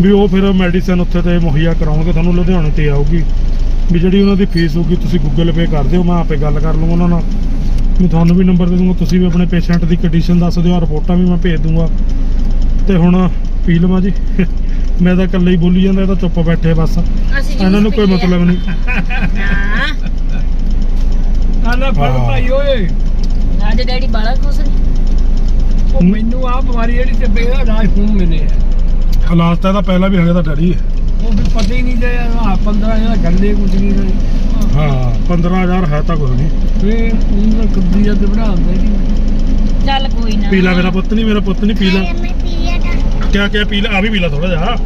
ਵੀ ਉਹ ਫਿਰ ਮੈਡੀਸਨ ਉੱਥੇ ਤੇ ਮੁਹੱਈਆ ਕਰਾਉਣਗੇ ਤੁਹਾਨੂੰ ਲੁਧਿਆਣੇ ਤੇ ਆਊਗੀ। ਵੀ ਜਿਹੜੀ ਉਹਨਾਂ ਦੀ ਫੀਸ ਹੋਊਗੀ ਤੁਸੀਂ ਗੂਗਲ ਪੇ ਕਰ ਦਿਓ ਮੈਂ ਆਪੇ ਗੱਲ ਕਰ ਲੂੰਗਾ ਉਹਨਾਂ ਨਾਲ। ਵੀ ਤੁਹਾਨੂੰ ਵੀ ਨੰਬਰ ਦੇ ਦੂੰਗਾ ਤੁਸੀਂ ਵੀ ਆਪਣੇ ਪੇਸ਼ੈਂਟ ਦੀ ਕੰਡੀਸ਼ਨ ਦੱਸ ਦਿਓ ਰਿਪੋਰਟਾਂ ਵੀ ਮੈਂ ਭੇਜ ਦੂੰਗਾ। ਤੇ ਹੁਣ ਪੀ ਲਵਾਂ ਜੀ। ਮੈਂ ਤਾਂ ਇਕੱਲੇ ਹੀ ਬੋਲੀ ਜਾਂਦਾ ਇਹ ਤਾਂ ਚੁੱਪ ਬੈਠੇ ਬਸ। ਇਹਨਾਂ ਨੂੰ ਕੋਈ ਮਤਲਬ ਨਹੀਂ। ਆਲਾ ਫੜ ਹਾਂ। ਭਾਈ ਓਏ। ਸਾਡੇ ਡੈਡੀ ਬਾਲਾ ਖੁਸ਼ ਨੇ। ਉਹ ਮੈਨੂੰ ਆ ਬਿਮਾਰੀ ਜਿਹੜੀ ਤੇ ਬੇੜਾ ਇਲਾਜ ਹੁਣ ਮਿਲਿਆ। ਤਾਂ ਇਹਦਾ ਪਹਿਲਾਂ ਵੀ ਹੈਗਾ ਤਾਂ ਡੈਡੀ। ਉਹ ਵੀ ਪਤਾ ਹੀ ਨਹੀਂ ਤੇ ਆ 15 ਹਜ਼ਾਰ ਗੱਲੇ ਕੁਝ ਨਹੀਂ ਰਹੀ। ਹਾਂ 15000 ਹੈ ਤਾਂ ਕੁਝ ਨਹੀਂ। ਫੇਰ ਉਹਨਾਂ ਕੱਬੀ ਜਦ ਬਣਾਉਂਦੇ ਨਹੀਂ ਚੱਲ ਕੋਈ ਨਾ। ਪੀਲਾ ਮੇਰਾ ਪੁੱਤ ਨਹੀਂ ਮੇਰਾ ਪੁੱਤ ਨਹੀਂ ਪੀਲਾ। ਮੈਂ ਪੀਆ ਦਾ ਕਿਆ ਕਿਆ ਪੀਲਾ? ਆ ਵੀ ਪੀਲਾ ਥੋੜਾ ਜਿਹਾ।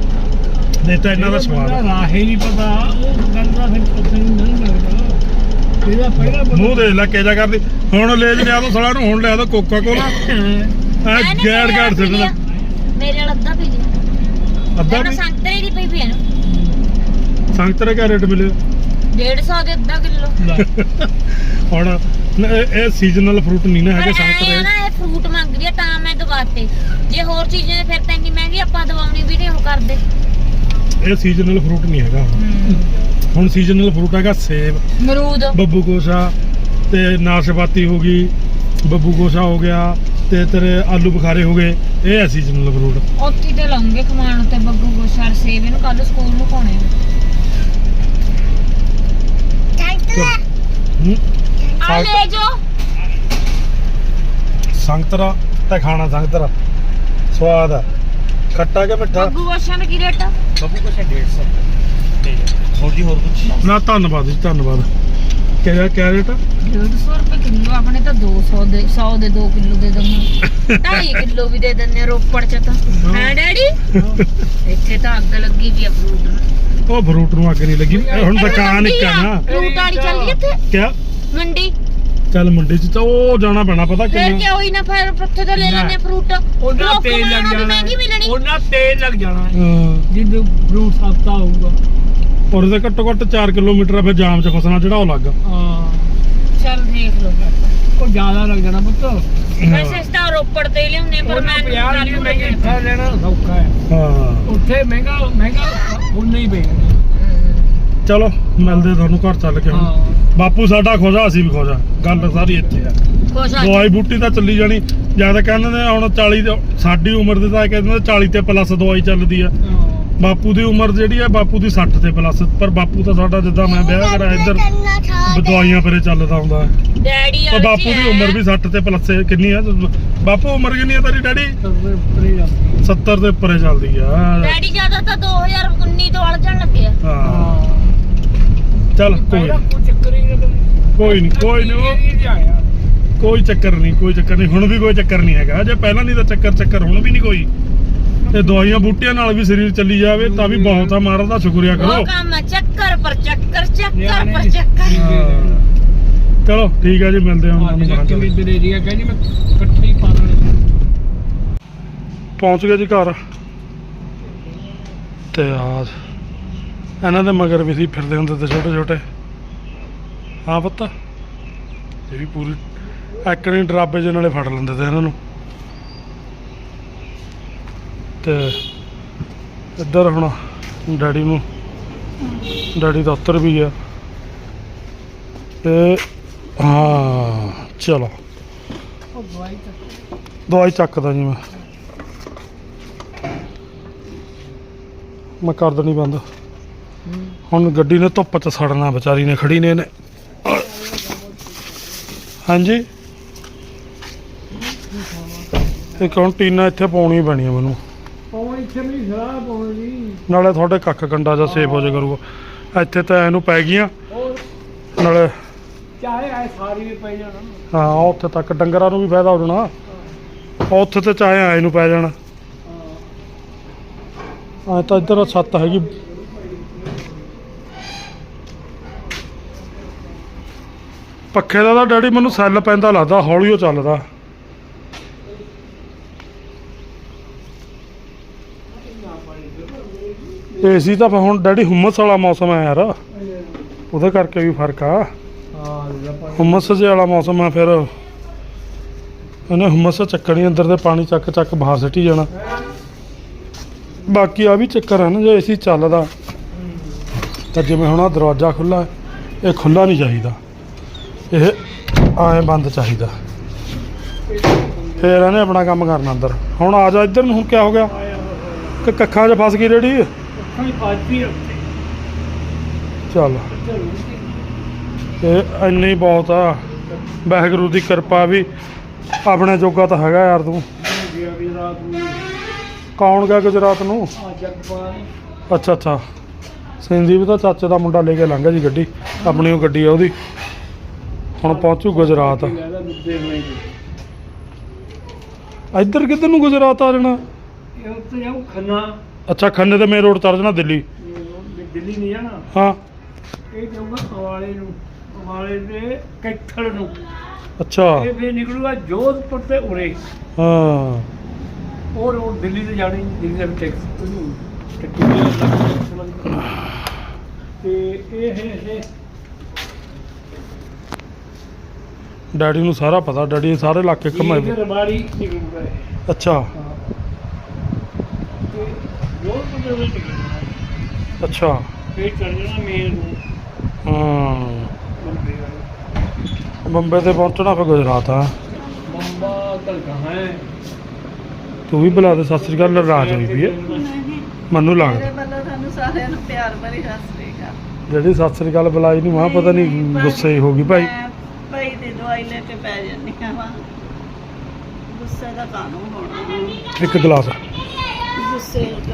ਨਹੀਂ ਤਾਂ ਇਹਨਾਂ ਦਾ ਸਵਾਦ ਆ। ਰਾਹੇ ਨਹੀਂ ਪਤਾ ਉਹ ਗੱਲ ਦਾ ਫਿਰ ਪਤਾ ਨਹੀਂ ਨਹੀਂ ਲੱਗਦਾ। ਇਹਦਾ ਪਹਿਲਾਂ ਮੂੰਹ ਦੇਖ ਲੈ ਕਿਆ ਕਰਦੀ। ਹੁਣ ਲੈ ਲਿਆ ਦੋ ਸਾਲਾ ਨੂੰ ਹੁਣ ਲਿਆ ਦੋ ਕੋਕਾ ਕੋਲਾ। ਐ ਗੈੜ ਗੈੜ ਸਿੱਟਦਾ। ਮੇਰੇ ਨਾਲ ਅੱਧਾ ਪੀ ਲਿਆ ਅੱਧਾ ਅੱਧਾ ਵੀ? ਸੰਤਰੇ ਦੀ ਪਈ ਪਈ ਇਹਨੂੰ ਸੰਗਤਰੇ ਕਿਆ ਰੇਟ ਮਿਲੇ? 150 ਦੇ ਅੱਧਾ ਕਿਲੋ। ਹੁਣ ਨਾ ਇਹ- ਇਹ ਸੀਜ਼ਨਲ ਫਰੂਟ ਨਹੀਂ ਨਾ ਹੈਗੇ ਸੰਗਤਰੇ ਨਾ ਇਹ ਫਰੂਟ ਮੰਗਦੀ ਆ ਤਾਂ ਮੈਂ ਦਵਾਤੇ। ਜੇ ਹੋਰ ਚੀਜ਼ਾਂ ਫਿਰ ਤਾਂ ਇੰਨੀ ਮਹਿੰਗੀ ਆਪਾਂ ਦਵਾਉਣੀ ਵੀ ਨਹੀਂ ਉਹ ਕਰਦੇ। ਇਹ ਸੀਜ਼ਨਲ ਫਰੂਟ ਨਹੀਂ ਹੈਗਾ ਹੁਣ। ਹੁਣ ਸੀਜ਼ਨਲ ਫਰੂਟ ਹੈਗਾ ਸੇਬ ਮਰੂਦ ਬੱਬੂ ਗੋਸ਼ਾ ਤੇ ਨਾਸ਼ਪਾਤੀ ਹੋ ਗਈ ਬੱਬੂ ਗੋਸ਼ਾ ਹੋ ਗਿਆ ਤੇ ਤੇਰੇ ਆਲੂ ਬੁਖਾਰੇ ਹੋ ਗਏ ਇਹ ਹੈ ਸੀਜ਼ਨਲ ਫਰੂਟ ਉੱਥੇ ਤੇ ਲਾਉਂਗੇ ਖਮਾਣ ਤੇ ਬੱਗੂ ਗੋਸ਼ਰ ਸੇਬ ਇਹਨੂੰ ਕੱਲ ਸਕੂਲ ਨੂੰ ਪਾਉਣੇ ਚੱਲ ਤੂੰ ਹੂੰ? ਆ ਲੈ ਜੋ ਸੰਗਤਰਾ ਤੇ ਖਾਣਾ ਸੰਗਤਰਾ। ਸਵਾਦ ਆ। ਖੱਟਾ ਕਿ ਮਿੱਠਾ? ਬੱਗੂ ਗੋਸ਼ਰ ਦਾ ਕੀ ਰੇਟ ਆ? ਬੱਬੂ ਕੁਛ 150 ਹੋਰ ਜੀ ਹੋਰ ਕੁਛ? ਨਾ ਧੰਨਵਾਦ ਜੀ ਧੰਨਵਾਦ। ਕਿਹੜਾ ਕਿਆ ਰੇਟ ਆ? 150 ਰੁਪਏ ਕਿਲੋ ਆਪਣੇ ਤਾਂ 200 ਦੇ 100 ਦੇ 2 ਕਿਲੋ ਦੇ ਦਿੰਦੇ 2.5 ਕਿਲੋ ਵੀ ਦੇ ਦਿੰਦੇ ਆ ਰੋਪੜ ਚ ਤਾਂ। ਹੈ। ਡੈਡੀ? ਇੱਥੇ ਤਾਂ ਅੱਗ ਲੱਗੀ ਵੀ ਆ ਫਰੂਟ ਨੂੰ। ਉਹ ਫਰੂਟ ਨੂੰ ਅੱਗ ਨਹੀਂ ਲੱਗੀ। ਇਹ ਹੁਣ ਦੁਕਾਨ ਇੱਕ ਆ ਨਾ। ਫਰੂਟ ਵਾਲੀ ਚੱਲਦੀ ਇੱਥੇ? ਕਿਆ? ਮੰਡੀ? ਚੱਲ ਮੰਡੀ ਚ ਤਾਂ ਉਹ ਜਾਣਾ ਪੈਣਾ ਪਤਾ ਫਿਰ ਕਿੰਨਾ ਕੀ ਹੋਈ ਨਾ ਫਿਰ ਉੱਥੇ ਤੋਂ ਲੈ ਲੈਣੇ ਫਰੂਟ। ਉਹਨਾਂ ਲੋਕ ਤੇਲ ਲੱਗ ਜਾਣਾ। ਮਹਿੰਗੀ ਮਿਲਣੀ। ਉਹਨਾਂ ਤੇਲ ਲੱਗ ਜਾਣਾ। ਹਾਂ। ਜਿੱਦ ਫਰੂਟ ਸਸਤਾ ਹੋਊਗਾ। ਔਰ ਉਹਦੇ ਘੱਟੋ ਘੱਟ 4 ਕਿਲੋਮੀਟਰ ਆ ਫਿਰ ਜਾਮ ਚ ਫਸਣਾ ਜਿਹੜਾ ਉਹ ਲੱਗ ਹਾਂ। ਚੱਲ ਦੇਖ ਲਓ ਫਿਰ। ਉਹ ਜ਼ਿਆਦਾ ਲੱਗ ਜਾਣਾ ਪੁੱਤ। ਵੈਸੇ ਇਸ ਤਾਂ ਰੋਪੜ ਤੇ ਲਿਆਉਂਦੇ ਪਰ ਉਹਨਾਂ ਮੈਂ 50 ਰੁਪਏ ਮਹਿੰਗੇ ਇੱਥੇ ਲੈਣਾ ਸੌਖਾ ਹੈ। ਹਾਂ। ਉੱਥੇ ਮਹਿੰਗਾ ਮਹਿੰਗਾ ਉਨਾ ਹੀ ਪਏਗਾ ਚਲੋ ਮਿਲਦੇ ਤੁਹਾਨੂੰ ਘਰ ਚੱਲ ਕੇ ਹੁਣ। ਬਾਪੂ ਸਾਡਾ ਖੋਜਾ ਅਸੀਂ ਵੀ ਖੋਜਾ ਗੱਲ ਸਾਰੀ ਇੱਥੇ ਆ। ਦਵਾਈ ਬੂਟੀ ਤਾਂ ਚੱਲੀ ਜਾਣੀ। ਜ਼ਿਆਦਾ ਕਹਿੰਦੇ ਨੇ ਹੁਣ 40 ਦੇ- ਸਾਡੀ ਉਮਰ ਦੇ ਤਾਂ ਕਹਿੰਦੇ ਨੇ 40 ਤੇ ਪਲੱਸ ਦਵਾਈ ਚੱਲਦੀ ਆ। ਹਾਂ। ਬਾਪੂ ਦੀ ਉਮਰ ਜਿਹੜੀ ਆ ਬਾਪੂ ਦੀ 60 ਤੇ ਪਲੱਸ ਪਰ ਬਾਪੂ ਤਾਂ ਸਾਡਾ ਜਿੱਦਾਂ ਮੈਂ ਵਿਆਹ ਕਰਾਇਆ ਇੱਧਰ ਕਰਨਾ ਛੱਡ ਦਵਾਈਆਂ ਪਰੇ ਚੱਲਦਾ ਹੁੰਦਾ। ਹੈ। ਡੈਡੀ ਤੇ ਬਾਪੂ ਦੀ ਉਮਰ ਵੀ 60 ਤੇ ਪਲੱਸ ਕਿੰਨੀ ਆ? ਬਾਪੂ ਉਮਰ ਕਿੰਨੀ ਆ ਤੇਰੀ ਡੈਡੀ? ਤਾਂ ਫਿਰ ਪਰੇ ਜਾਂਦੀ 70 ਦੇ ਉੱਪਰੇ ਚੱਲਦੀ ਆ। ਡੈਡੀ ਜ਼ਿਆਦਾ ਤਾਂ 2019 ਤੋਂ ਅਲਝਣ ਲੱਗੇ ਆ। ਹਾਂ। ਚੱਲ ਕੋਈ ਕੋਈ ਨਹੀਂ ਕੋਈ ਨਹੀਂ ਕੋਈ ਚੱਕਰ ਨਹੀਂ ਕੋਈ ਚੱਕਰ ਨਹੀਂ ਹੁਣ ਵੀ ਕੋਈ ਚੱਕਰ ਨਹੀਂ ਹੈਗਾ। ਜੇ ਪਹਿਲਾਂ ਨਹੀਂ ਤਾਂ ਚੱਕਰ ਚੱਕਰ ਹੁਣ ਵੀ ਨਹੀਂ ਕੋਈ। ਤੇ ਦਵਾਈਆਂ ਬੂਟੀਆਂ ਨਾਲ ਵੀ ਸਰੀਰ ਚੱਲੀ ਜਾਵੇ ਤਾਂ ਵੀ ਬਹੁਤ ਆ ਮਹਾਰਾਜ ਦਾ ਸ਼ੁਕਰੀਆ ਕਰੋ। ਉਹ ਕੰਮ ਆ, ਚੱਕਰ ਪਰ ਚੱਕਰ ਚੱਕਰ ਪਰ ਚੱਕਰ। ਹਾਂ। ਚਲੋ ਠੀਕ ਹੈ ਜੀ ਮਿਲਦੇ ਹਾਂ ਹਾਂ ਤੁਹਾਨੂੰ ਜਿਹੜਾ ਘਰਾਂ ਕਿਵੇਂ ਚ। ਦਲੇਰੀਆ ਕਹਿੰਦੀ ਮੈਂ ਇਕੱਠੇ ਹੀ ਪਾ ਲੈਣੇ ਪਹੁੰਚ ਗਏ ਜੀ ਘਰ। ਤੇ ਆ ਇਹਨਾਂ ਦੇ ਮਗਰ ਵੀ ਸੀ ਫਿਰਦੇ ਹੁੰਦੇ ਤੇ ਛੋਟੇ ਛੋਟੇ। ਹਾਂ ਪੁੱਤ ਇਹ ਵੀ ਪੂਰੀ ਐਕਣੀ ਡਰਾਬੇ ਜਿਹੇ ਨਾਲੇ ਫੜ ਲੈਂਦੇ ਤੇ ਇਹਨਾਂ ਨੂੰ। ਤੇ ਇੱਧਰ ਹੁਣ ਡੈਡੀ ਨੂੰ, ਡੈਡੀ ਦਾ ਉੱਤਰ ਵੀ ਆ। ਤੇ ਹਾਂ, ਚਲੋ। ਦਵਾਈ ਚੱਕਦਾ ਜੀ ਮੈਂ। ਮੈਂ ਕਰ ਦੇਣੀ ਬੰਦ। ਹੁਣ ਗੱਡੀ ਨੇ ਧੁੱਪ 'ਚ ਸੜਨਾ, ਵਿਚਾਰੀ ਨੇ ਖੜੀ ਨੇ ਇਹਨੇ। ਹਾਂਜੀ? ਇਹ ਕੌਣ ਟੀਨਾ ਇੱਥੇ ਪਾਉਣੀ ਪੈਣੀ ਆ ਮੈਨੂੰ। ਇੱਥੇ ਵੀ ਸਲਾਹ ਪਾਉਣੀ ਨਾਲੇ ਤੁਹਾਡੇ ਕੱਖ ਕੰਡਾ ਜਾਂ ਸੇਫ ਹੋ ਜਾ ਕਰੂਗਾ। ਇੱਥੇ ਤਾਂ ਇਹਨੂੰ ਪੈ ਗਈਆਂ। ਨਾਲੇ ਚਾਹੇ ਐ ਸਾਰੀ ਵੀ ਪੈ ਜਾਣਾ। ਹਾਂ ਉੱਥੇ ਤੱਕ ਡੰਗਰਾਂ ਨੂੰ ਵੀ ਫਾਇਦਾ ਹੋ। ਜਾਣਾ ਉੱਥੇ ਤੇ ਚਾਹੇ ਆਏ ਨੂੰ ਪੈ ਜਾਣਾ। ਆ ਤਾਂ ਇੱਧਰ ਛੱਤ ਹੈਗੀ। ਪੱਖੇ ਦਾ ਤਾਂ ਡੈਡੀ ਮੈਨੂੰ ਸੈੱਲ ਪੈਂਦਾ ਲੱਗਦਾ ਹੌਲੀ ਉਹ ਚੱਲਦਾ। ਏਸੀ ਤਾਂ ਫਿਰ ਹੁਣ ਡੈਡੀ ਹੁਮਸ ਵਾਲਾ ਮੌਸਮ ਹੈ ਯਾਰ। ਉਹਦੇ ਕਰਕੇ ਵੀ ਫ਼ਰਕ ਆ। ਹਾਂ ਹੁਮਸ ਜਿਹੇ ਵਾਲਾ ਮੌਸਮ ਆ ਫਿਰ। ਇਹਨੇ ਹੁਮਸ ਚੱਕਣੀ, ਅੰਦਰ ਦੇ ਪਾਣੀ ਚੱਕ ਚੱਕ ਬਾਹਰ ਸਿੱਟੀ ਜਾਣਾ। ਬਾਕੀ ਆ ਵੀ ਚੱਕਰ ਹੈ ਨਾ ਜੇ ਏਸੀ ਚੱਲਦਾ। ਤਾਂ ਜਿਵੇਂ ਹੁਣ ਆ ਦਰਵਾਜ਼ਾ ਖੁੱਲਾ ਇਹ ਖੁੱਲਾ ਨਹੀਂ ਚਾਹੀਦਾ। ਇਹ ਐਂ ਬੰਦ ਚਾਹੀਦਾ। ਫੇਰ ਇਹਨੇ ਆਪਣਾ ਕੰਮ ਕਰਨਾ ਅੰਦਰ। ਹੁਣ ਆ ਜਾ ਇੱਧਰ ਨੂੰ, ਹੁਣ ਕੀ ਹੋ ਗਿਆ? ਕਿ, ਕੱਖਾਂ 'ਚ ਫਸ ਗਈ ਰੇੜੀ। ਚੱਲ। ਇਹ ਇੰਨੀ ਬਹੁਤ ਆ। ਵਾਹਿਗੁਰੂ ਦੀ ਕਿਰਪਾ ਵੀ ਆਪਣੇ ਜੋਗਾ ਤਾਂ ਹੈਗਾ ਯਾਰ ਤੂੰ। ਕੌਣ ਗਿਆ ਗੁਜਰਾਤ ਨੂੰ? ਅੱਛਾ ਅੱਛਾ। ਸੰਦੀਪ ਦਾ ਚਾਚੇ ਦਾ ਮੁੰਡਾ ਲੈ ਕੇ ਲੰਘਿਆ ਜੀ ਗੱਡੀ। ਆਪਣੀ ਉਹ ਗੱਡੀ ਆ ਉਹਦੀ। ਹੁਣ ਪਹੁੰਚੂ ਗੁਜਰਾਤ। ਇੱਧਰ ਕਿੱਧਰ ਨੂੰ ਗੁਜਰਾਤ ਆ ਜਾਣਾ? ਇਹ ਉੱਤੇ ਜਾਊ ਖੰਨਾ। ਅੱਛਾ ਖੰਨੇ ਤੇ ਮੇਨ ਰੋਡ ਚੜ ਜਾਣਾ ਦਿੱਲੀ। ਦਿੱਲੀ ਨਹੀਂ ਜਾਣਾ? ਹਾਂ। ਇਹ ਜਾਊਗਾ ਅਵਾਲੇ ਨੂੰ ਅਵਾਲੇ ਦੇ ਕੈਥਲ ਨੂੰ। ਅੱਛਾ। ਇਹ ਫਿਰ ਨਿਕਲੂਗਾ ਜੋਧਪੁਰ ਤੇ ਉਰੇ। ਹਾਂ। ਉਹ ਰੋਡ ਦਿੱਲੀ ਤੇ ਜਾਣੀ ਦਿੱਲੀ ਦੇ ਟੈਕਸ ਉਹਨੂੰ ਟੱਕੀ ਦੇ ਲੱਗ ਤੇ ਇਹ ਹੈ ਇਹ ਡੈਡੀ ਨੂੰ ਸਾਰਾ ਪਤਾ ਡੈਡੀ ਨੇ ਸਾਰੇ ਇਲਾਕੇ ਇਹ ਘੁੰਮਾਏ ਰਬਾੜੀ ਨਿਕਲੂਗਾ ਇਹ। ਅੱਛਾ। ਹਾਂ। ਅੱਛਾ। ਜਾਣਾ ਮੇਨ ਨੂੰ ਹਾਂ। ਬੰਬੇ ਵਾਲਾ। ਬੰਬੇ ਤੇ ਪਹੁੰਚਣਾ ਫਿਰ ਗੁਜਰਾਤ ਆ ਬੰਬਾ ਕਲ ਕਹਾਂ ਹੈ? ਤੂੰ ਵੀ ਬੁਲਾ ਦੇ ਸਤਿ ਸ੍ਰੀ ਅਕਾਲ ਨਾਰਾਜ਼ ਹੋਈ ਵੀ ਹੈ। ਮੈਨੂੰ ਲੱਗਦਾ ਮੇਰੇ ਵੱਲੋਂ ਤੁਹਾਨੂੰ ਸਾਰਿਆਂ ਨੂੰ ਪਿਆਰ ਭਰੀ ਸਤਿ ਸ੍ਰੀ ਅਕਾਲ। ਜਿਹੜੀ ਸਤਿ ਸ੍ਰੀ ਅਕਾਲ ਬੁਲਾਈ ਨਹੀਂ ਮਾਂ ਪਤਾ ਨਹੀਂ ਗੁੱਸੇ ਹੀ ਹੋ ਗਈ ਭਾਈ। ਮੈਂ ਭਾਈ ਦੀ ਦਵਾਈ ਲੈ ਕੇ ਪੈ ਜਾਂਦੀ ਹਾਂ ਵਾ ਗੁੱਸੇ ਦਾ ਕਾਨੂੰਨ ਹੋਣਾ? ਇੱਕ ਗਲਾਸ।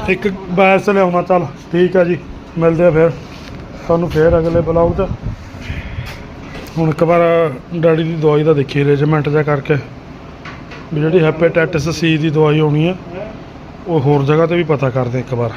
ਇੱਕ ਬੈਸ ਲਿਆਉਣਾ, ਚੱਲ ਠੀਕ ਆ ਜੀ, ਮਿਲਦੇ ਆ ਫਿਰ। ਤੁਹਾਨੂੰ ਫਿਰ ਅਗਲੇ ਬਲੌਗ 'ਚ। ਹੁਣ ਇੱਕ ਵਾਰ ਡੈਡੀ ਦੀ ਦਵਾਈ ਦਾ ਦੇਖੀ ਅਰੇਂਜਮੈਂਟ ਜਿਹਾ ਕਰਕੇ। ਵੀ ਜਿਹੜੀ ਹੈਪੇਟਾਈਟਿਸ ਸੀ ਦੀ ਦਵਾਈ ਆਉਣੀ ਆ, ਉਹ ਹੋਰ ਜਗ੍ਹਾ ਤੇ ਵੀ ਪਤਾ ਕਰਦੇ ਇੱਕ ਵਾਰ।